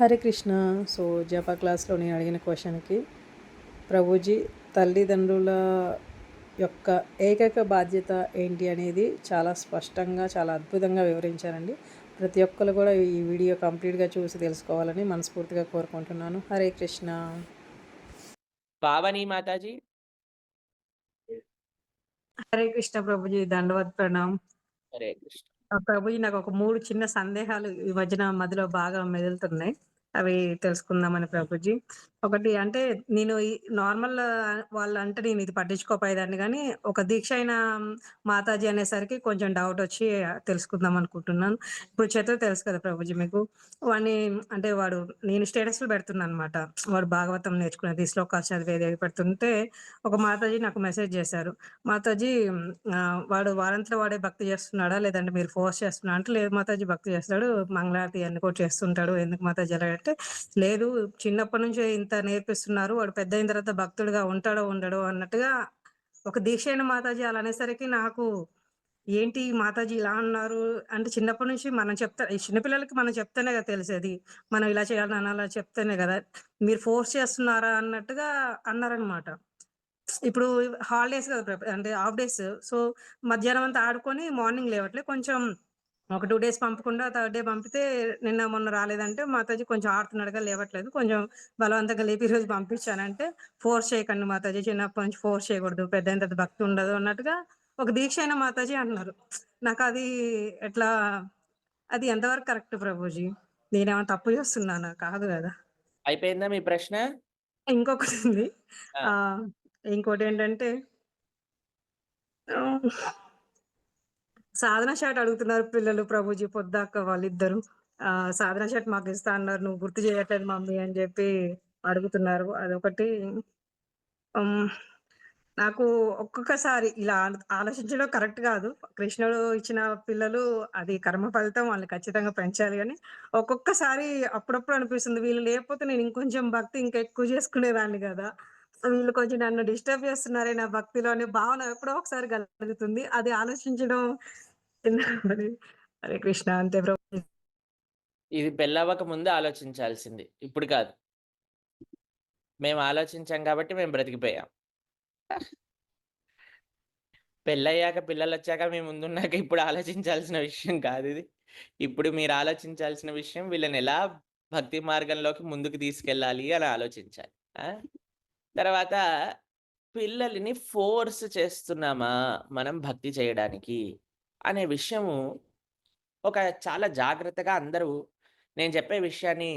Hare Krishna. So japa క్లాస్లో నేను అడిగిన క్వశ్చన్కి ప్రభుజీ తల్లిదండ్రుల యొక్క ఏకైక బాధ్యత ఏంటి? అనేది చాలా స్పష్టంగా చాలా అద్భుతంగా వివరించారండి. ప్రతి ఒక్కరు కూడా ఈ వీడియో కంప్లీట్గా చూసి తెలుసుకోవాలని మనస్ఫూర్తిగా కోరుకుంటున్నాను. హరే కృష్ణ. పావని మాతాజీ. హరే కృష్ణ ప్రభుజీ దండవత్ ప్రణామ్. హరే కృష్ణ. ప్రభు నాకు ఒక మూడు చిన్న సందేహాలు ఈ మధ్యన మధ్యలో బాగా మెదులుతున్నాయి. అవి తెలుసుకుందామని ప్రభుజీ. ఒకటి అంటే నేను నార్మల్ వాళ్ళు అంటే నేను ఇది పట్టించుకోపోయేదాన్ని కానీ ఒక దీక్ష అయిన మాతాజీ అనేసరికి కొంచెం డౌట్ వచ్చి తెలుసుకుందాం అనుకుంటున్నాను. ఇప్పుడు చేతులు తెలుసు కదా ప్రభుజీ మీకు. వాడిని అంటే వాడు నేను స్టేటస్లు పెడుతున్నాను అనమాట వాడు భాగవతం నేర్చుకునేది శ్లోకాలు చదివేది పెడుతుంటే ఒక మాతాజీ నాకు మెసేజ్ చేశారు. మాతాజీ వాడు వారంతలో వాడే భక్తి చేస్తున్నాడా? లేదంటే మీరు ఫోర్స్ చేస్తున్నా అంటే లేదు మాతాజీ భక్తి చేస్తాడు మంగళారతి అన్ని కూడా చేస్తుంటాడు. ఎందుకు మాతాజీ అలా అంటే లేదు చిన్నప్పటి నుంచి ఇంత నేర్పిస్తున్నారు. వాడు పెద్ద అయిన తర్వాత భక్తుడిగా ఉంటాడో ఉండడో అన్నట్టుగా ఒక దీక్ష అయిన మాతాజీ అలా అనేసరికి నాకు ఏంటి మాతాజీ ఇలా అన్నారు అంటే చిన్నప్పటి నుంచి మనం చెప్తా చిన్నపిల్లలకి మనం చెప్తేనే కదా తెలిసేది. మనం ఇలా చేయాలని అలా చెప్తేనే కదా. మీరు ఫోర్స్ చేస్తున్నారా అన్నట్టుగా అన్నారనమాట ఇప్పుడు హాలిడేస్ కదా అంటే హాఫ్ డేస్. సో మధ్యాహ్నం అంతా ఆడుకొని మార్నింగ్ లేవట్లే. కొంచెం ఒక టూ డేస్ పంపకుండా థర్డ్ డే పంపితే నిన్న మొన్న రాలేదంటే మాతాజీ కొంచెం ఆడుతున్నాడుగా లేవట్లేదు. కొంచెం బలవంతంగా లేపి ఈ రోజు పంపించానంటే ఫోర్స్ చేయకండి మాతాజీ చిన్నప్పటి నుంచి ఫోర్స్ చేయకూడదు. పెద్ద తర్వాత భక్తి ఉండదు అన్నట్టుగా ఒక దీక్ష అయిన మాతాజీ అన్నారు నాకు అది ఎట్లా అది ఎంతవరకు కరెక్ట్ ప్రభుజీ? నేనేమైనా తప్పు చేస్తున్నానా? కాదు కదా. అయిపోయిందా మీ ప్రశ్న? ఇంకొకటి ఉంది. ఇంకోటి ఏంటంటే సాధన షాట్ అడుగుతున్నారు పిల్లలు ప్రభుజీ పొద్దాక వాళ్ళిద్దరు. ఆ సాధన షాట్ మాకు ఇస్తా అన్నారు నువ్వు గుర్తు చేయట్లేదు మమ్మీ అని చెప్పి అడుగుతున్నారు. అదొకటి. నాకు ఒక్కొక్కసారి ఇలా ఆలోచించడం కరెక్ట్ కాదు. కృష్ణుడు ఇచ్చిన పిల్లలు అది కర్మ ఫలితం వాళ్ళని ఖచ్చితంగా పెంచాలి కానీ ఒక్కొక్కసారి అప్పుడప్పుడు అనిపిస్తుంది వీళ్ళు లేకపోతే నేను ఇంకొంచెం భక్తి ఇంకా ఎక్కువ చేసుకునేదాన్ని కదా. వీళ్ళు కొంచెం నన్ను డిస్టర్బ్ చేస్తున్నారే నా భక్తిలో అనే భావన ఎప్పుడో ఒకసారి కలుగుతుంది. అది ఆలోచించడం చేస్తున్నామని హరే కృష్ణ అంతే ప్రభు ఇది పెళ్ళవక ముందు ఆలోచించాల్సింది. ఇప్పుడు కాదు. మేము ఆలోచించాం కాబట్టి మేము బ్రతికిపోయాం. పెళ్ళయ్యాక పిల్లలు వచ్చాక మేము ముందున్నాక ఇప్పుడు ఆలోచించాల్సిన విషయం కాదు ఇది. ఇప్పుడు మీరు ఆలోచించాల్సిన విషయం వీళ్ళని ఎలా భక్తి మార్గంలోకి ముందుకు తీసుకెళ్ళాలి అని ఆలోచించాలి. ఆ? తర్వాత పిల్లల్ని ఫోర్స్ చేస్తున్నామా మనం భక్తి చేయడానికి? అనే విషయము ఒక చాలా జాగ్రత్తగా అందరూ నేను చెప్పే విషయాన్ని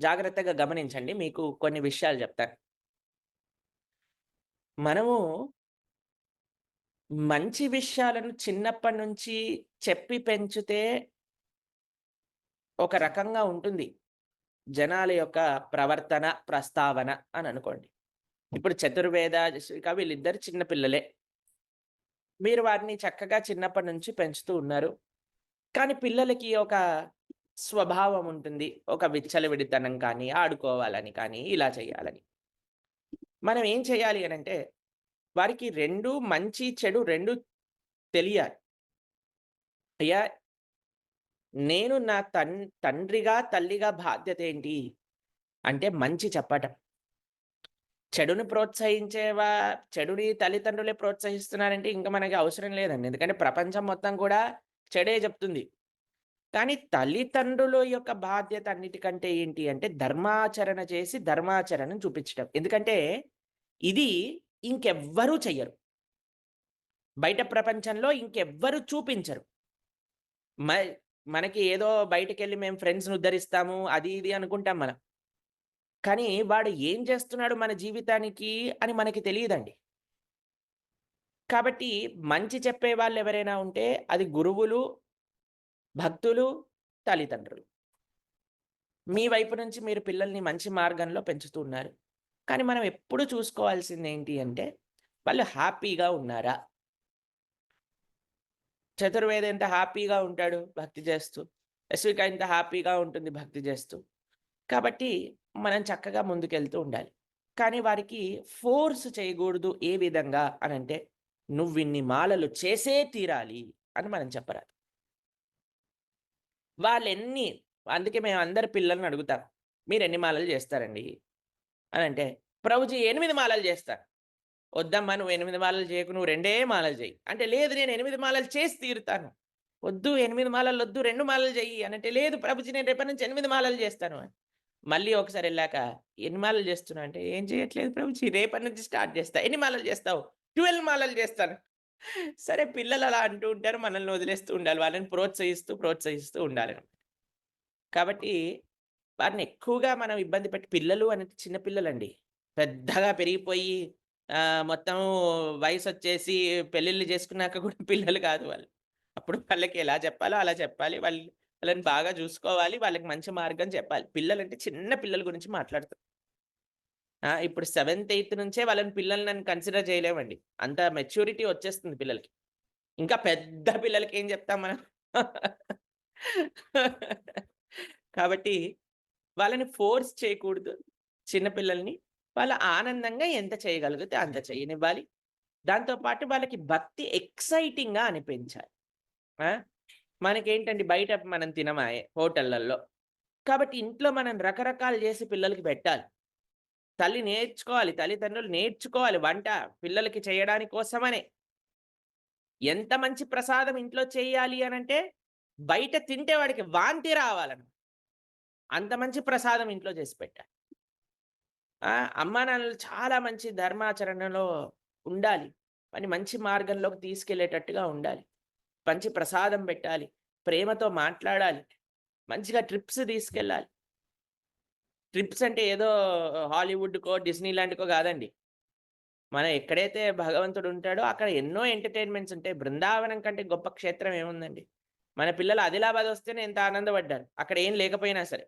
జాగ్రత్తగా గమనించండి. మీకు కొన్ని విషయాలు చెప్తాను మనము మంచి విషయాలను చిన్నప్పటి నుంచి చెప్పి పెంచితే ఒక రకంగా ఉంటుంది. జనాల యొక్క ప్రవర్తన ప్రస్తావన అని అనుకోండి. ఇప్పుడు చతుర్వేద జశ్విక వీళ్ళిద్దరు చిన్నపిల్లలే మీరు వారిని చక్కగా చిన్నప్పటి నుంచి పెంచుతూ ఉన్నారు. కానీ పిల్లలకి ఒక స్వభావం ఉంటుంది. ఒక విచ్చలవిడితనం కానీ ఆడుకోవాలని కానీ ఇలా చేయాలని. మనం ఏం చేయాలి అని అంటే వారికి రెండు మంచి చెడు రెండు తెలియాలి. అయ్యా నేను నా తన్ తండ్రిగా తల్లిగా బాధ్యత ఏంటి? అంటే మంచి చెప్పటం. చెడుని ప్రోత్సహించేవా చెడుని తల్లిదండ్రులే ప్రోత్సహిస్తున్నారంటే ఇంకా మనకి అవసరం లేదండి. ఎందుకంటే ప్రపంచం మొత్తం కూడా చెడే చెప్తుంది. కానీ తల్లిదండ్రుల యొక్క బాధ్యత అన్నిటికంటే ఏంటి అంటే ధర్మాచరణ చేసి ధర్మాచరణను చూపించడం ఎందుకంటే ఇది ఇంకెవ్వరూ చెయ్యరు. బయట ప్రపంచంలో ఇంకెవ్వరు చూపించరు. మ మనకి ఏదో బయటకు వెళ్ళి మేము ఫ్రెండ్స్ని ఉద్ధరిస్తాము అది ఇది అనుకుంటాం మనం. కానీ వాడు ఏం చేస్తున్నాడు మన జీవితానికి అని మనకి తెలియదండి. కాబట్టి మంచి చెప్పే వాళ్ళు ఎవరైనా ఉంటే అది గురువులు భక్తులు తల్లిదండ్రులు. మీ వైపు నుంచి మీరు పిల్లల్ని మంచి మార్గంలో పెంచుతూ ఉన్నారు. కానీ మనం ఎప్పుడు చూసుకోవాల్సింది ఏంటి అంటే వాళ్ళు హ్యాపీగా ఉన్నారా? చతుర్వేద ఎంత హ్యాపీగా ఉంటాడు? భక్తి చేస్తూ. యశ్విక ఎంత హ్యాపీగా ఉంటుంది? భక్తి చేస్తూ. కాబట్టి మనం చక్కగా ముందుకెళ్తూ ఉండాలి కానీ వారికి ఫోర్స్ చేయకూడదు ఏ విధంగా అని అంటే నువ్వు ఇన్ని మాలలు చేసే తీరాలి అని మనం చెప్పరాదు వాళ్ళు ఎన్ని అందుకే అందరు పిల్లల్ని అడుగుతాం. "మీరెన్ని మాలలు చేస్తారండి?" అని అంటే "ప్రభుజీ ఎనిమిది మాలలు చేస్తాను." "వద్దమ్మా నువ్వు ఎనిమిది మాలలు చేయకు. నువ్వు రెండే మాలలు చెయ్యి." అంటే, "లేదు నేను ఎనిమిది మాలలు చేసి తీరుతాను." "వద్దు ఎనిమిది మాలలు వద్దు రెండు మాలలు చెయ్యి." అనంటే, "లేదు ప్రభుజీ నేను రేపటి నుంచి ఎనిమిది మాలలు చేస్తాను." అని. మళ్ళీ ఒకసారెళ్ళాక, "ఎన్ని మాలలు చేస్తున్నా అంటే, "ఏం చేయట్లేదు ప్రభుజీ రేపటి నుంచి స్టార్ట్ చేస్తా." "ఎన్ని మాలలు చేస్తావు?" "12 మాలలు చేస్తాను." సరే పిల్లలు అలా అంటూ ఉంటారు. మనల్ని వదిలేస్తూ ఉండాలి. వాళ్ళని ప్రోత్సహిస్తూ, ప్రోత్సహిస్తూ ఉండాలి. కాబట్టి వారిని ఎక్కువగా మనం ఇబ్బంది పెట్టి పిల్లలు అనేది చిన్నపిల్లలండి పెద్దగా పెరిగిపోయి మొత్తం వయసు వచ్చేసి పెళ్ళిళ్ళు చేసుకున్నాక కూడా పిల్లలు కాదు వాళ్ళు. అప్పుడు వాళ్ళకి ఎలా చెప్పాలో అలా చెప్పాలి. వాళ్ళు వాళ్ళని బాగా చూసుకోవాలి. వాళ్ళకి మంచి మార్గం చెప్పాలి. పిల్లలంటే చిన్న పిల్లల గురించి మాట్లాడుతాం. ఇప్పుడు సెవెంత్, ఎయిత్ నుంచే వాళ్ళని పిల్లల్ని నన్ను కన్సిడర్ చేయలేమండి. అంత మెచ్యూరిటీ వచ్చేస్తుంది పిల్లలకి. ఇంకా పెద్ద పిల్లలకి ఏం చెప్తాం మనం? కాబట్టి వాళ్ళని ఫోర్స్ చేయకూడదు. చిన్న పిల్లల్ని. ఆనందంగా ఎంత చేయగలిగితే అంత చేయనివ్వాలి. దాంతో పాటు వాళ్ళకి భక్తి ఎక్సైటింగ్‌గా అనిపించాలి. మనకేంటండి బయట మనం తినమాయే హోటళ్ళల్లో. కాబట్టి ఇంట్లో మనం రకరకాలు చేసి పిల్లలకి పెట్టాలి. తల్లి నేర్చుకోవాలి. తల్లిదండ్రులు నేర్చుకోవాలి వంట పిల్లలకి చేయడానికి కోసమనే. ఎంత మంచి ప్రసాదం ఇంట్లో చేయాలి అనంటే, బయట తింటే వాడికి వాంతి రావాలని. అంత మంచి ప్రసాదం ఇంట్లో చేసి పెట్టాలి. ఆ! అమ్మానాన్నలు చాలా మంచి ధర్మాచరణలో ఉండాలి. అని మంచి మార్గంలోకి తీసుకెళ్ళేటట్టుగా ఉండాలి. మంచి ప్రసాదం పెట్టాలి. ప్రేమతో మాట్లాడాలి. మంచిగా ట్రిప్స్ తీసుకెళ్ళాలి. ట్రిప్స్ అంటే ఏదో హాలీవుడ్‌కో, డిస్నీలాండ్‌కో కాదండి. మనం ఎక్కడైతే భగవంతుడు ఉంటాడో అక్కడ ఎన్నో ఎంటర్‌టైన్‌మెంట్స్ ఉంటాయి. బృందావనం కంటే గొప్ప క్షేత్రం ఏముందండి? మన పిల్లలు ఆదిలాబాద్ వస్తేనే ఎంత ఆనందపడ్డారు. అక్కడ ఏం లేకపోయినా సరే.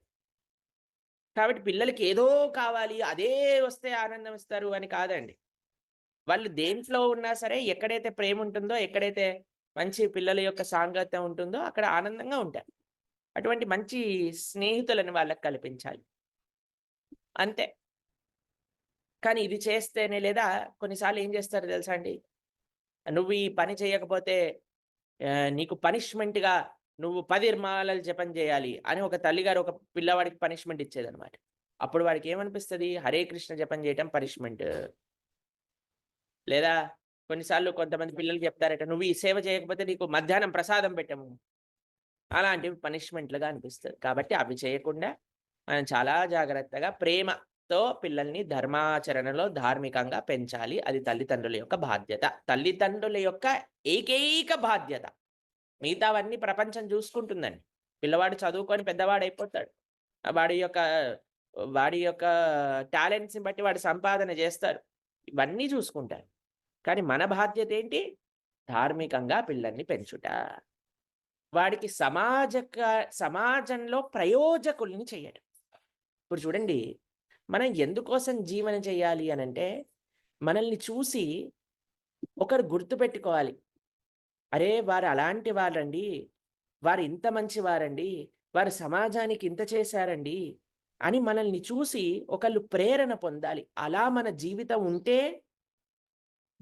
కాబట్టి పిల్లలకి ఏదో కావాలి. అదే వస్తే ఆనందం ఇస్తారు అని కాదండి. వాళ్ళు దేంట్లో ఉన్నా సరే ఎక్కడైతే ప్రేమ ఉంటుందో, ఎక్కడైతే మంచి పిల్లల యొక్క సాంగత్యం ఉంటుందో అక్కడ ఆనందంగా ఉంటారు. అటువంటి మంచి స్నేహితులను వాళ్ళకి కల్పించాలి. అంతే. కానీ ఇది చేస్తేనే లేదా కొన్నిసార్లు ఏం చేస్తారో తెలుసా అండి? నువ్వు ఈ పని చేయకపోతే నీకు పనిష్మెంట్‌గా నువ్వు పది మాలలు జపం చేయాలి అని ఒక తల్లిగారు ఒక పిల్లవాడికి పనిష్మెంట్ ఇచ్చేదనమాట అప్పుడు వాడికి ఏమనిపిస్తుంది హరే కృష్ణ జపం చేయటం పనిష్మెంట్. లేదా కొన్నిసార్లు కొంతమంది పిల్లలు చెప్తారట, "నువ్వు ఈ సేవ చేయకపోతే నీకు మధ్యాహ్నం ప్రసాదం పెట్టము." అలాంటివి పనిష్మెంట్‌లుగా అనిపిస్తుంది కాబట్టి అవి చేయకుండా మనం చాలా జాగ్రత్తగా ప్రేమతో పిల్లల్ని ధర్మాచరణలో ధార్మికంగా పెంచాలి. అది తల్లిదండ్రుల యొక్క బాధ్యత. తల్లిదండ్రుల యొక్క ఏకైక బాధ్యత. మిగతావన్నీ ప్రపంచం చూసుకుంటుందండి. పిల్లవాడు చదువుకొని పెద్దవాడు అయిపోతాడు వాడి యొక్క వాడి యొక్క టాలెంట్స్‌ని బట్టి వాడు సంపాదన చేస్తారు ఇవన్నీ చూసుకుంటారు. కానీ మన బాధ్యత ఏంటి? ధార్మికంగా పిల్లల్ని పెంచుట. వాడికి సమాజక సమాజంలో ప్రయోజకుల్ని చేయడం. ఇప్పుడు చూడండి, మనం ఎందుకోసం జీవన చేయాలి అనంటే, మనల్ని చూసి ఒకరు గుర్తుపెట్టుకోవాలి. అరే! వారు అలాంటి వారండి వారు ఇంత మంచివారండి. వారు సమాజానికి ఇంత చేశారండి. అని మనల్ని చూసి ఒకళ్ళు ప్రేరణ పొందాలి. అలా మన జీవితం ఉంటే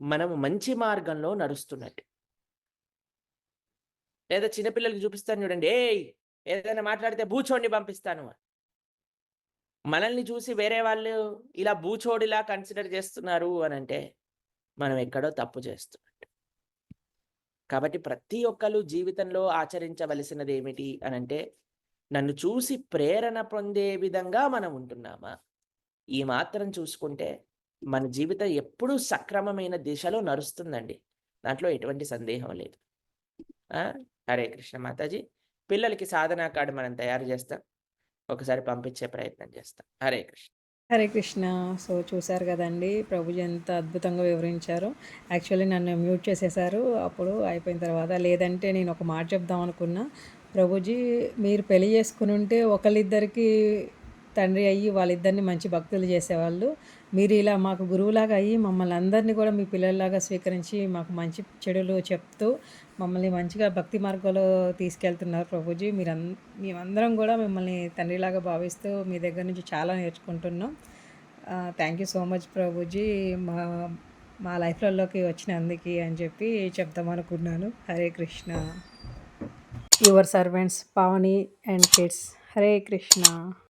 మనము మంచి మార్గంలో నడుస్తున్నట్టు. లేదా చిన్నపిల్లలకి చూపిస్తాను చూడండి. ఏ ఏదైనా మాట్లాడితే బూచోడిని పంపిస్తాను." మనల్ని చూసి వేరే వాళ్ళు ఇలా బూచోడిలా కన్సిడర్ చేస్తున్నారు అనంటే, మనం ఎక్కడో తప్పు చేస్తున్నట్టు. కాబట్టి ప్రతి ఒక్కరు జీవితంలో ఆచరించవలసినదేమిటి అంటే నన్ను చూసి ప్రేరణ పొందే విధంగా మనం ఉంటున్నామా? ఈ మాత్రం చూసుకుంటే, మన జీవితం ఎప్పుడూ సక్రమమైన దిశలో నడుస్తుందండి. దాంట్లో ఎటువంటి సందేహం లేదు. హరే కృష్ణ మాతాజీ. పిల్లలకి సాధనా కార్డు మనం తయారు చేస్తాం. ఒకసారి పంపించే ప్రయత్నం చేస్తాం. హరే కృష్ణ. హరే కృష్ణ. సో, చూశారు కదండి ప్రభుజీ ఎంత అద్భుతంగా వివరించారో. యాక్చువల్లీ నన్ను మ్యూట్ చేసేసారు అప్పుడు అయిపోయిన తర్వాత లేదంటే నేను ఒక మాట చెప్దాం అనుకున్నా. ప్రభుజీ మీరు పెళ్ళి చేసుకునుంటే ఒకళ్ళిద్దరికి తండ్రి అయ్యి వాళ్ళిద్దరిని మంచి భక్తులు చేసేవాళ్ళు. మీరు ఇలా మాకు గురువులాగా అయ్యి మమ్మల్ని అందరిని కూడా మీ పిల్లల్లాగా స్వీకరించి మాకు మంచి చెడులు చెప్తూ మమ్మల్ని మంచిగా భక్తి మార్గంలో తీసుకెళ్తున్నారు ప్రభుజీ. మీరం మేమందరం కూడా మిమ్మల్ని తండ్రిలాగా భావిస్తూ మీ దగ్గర నుంచి చాలా నేర్చుకుంటున్నాం. Thank you so much Prabhuji. మా మా లైఫ్‌లలోకి వచ్చినందుకి అని చెప్పి చెప్దామనుకున్నాను. Hare Krishna. Your servants Pavani and kids. Hare Krishna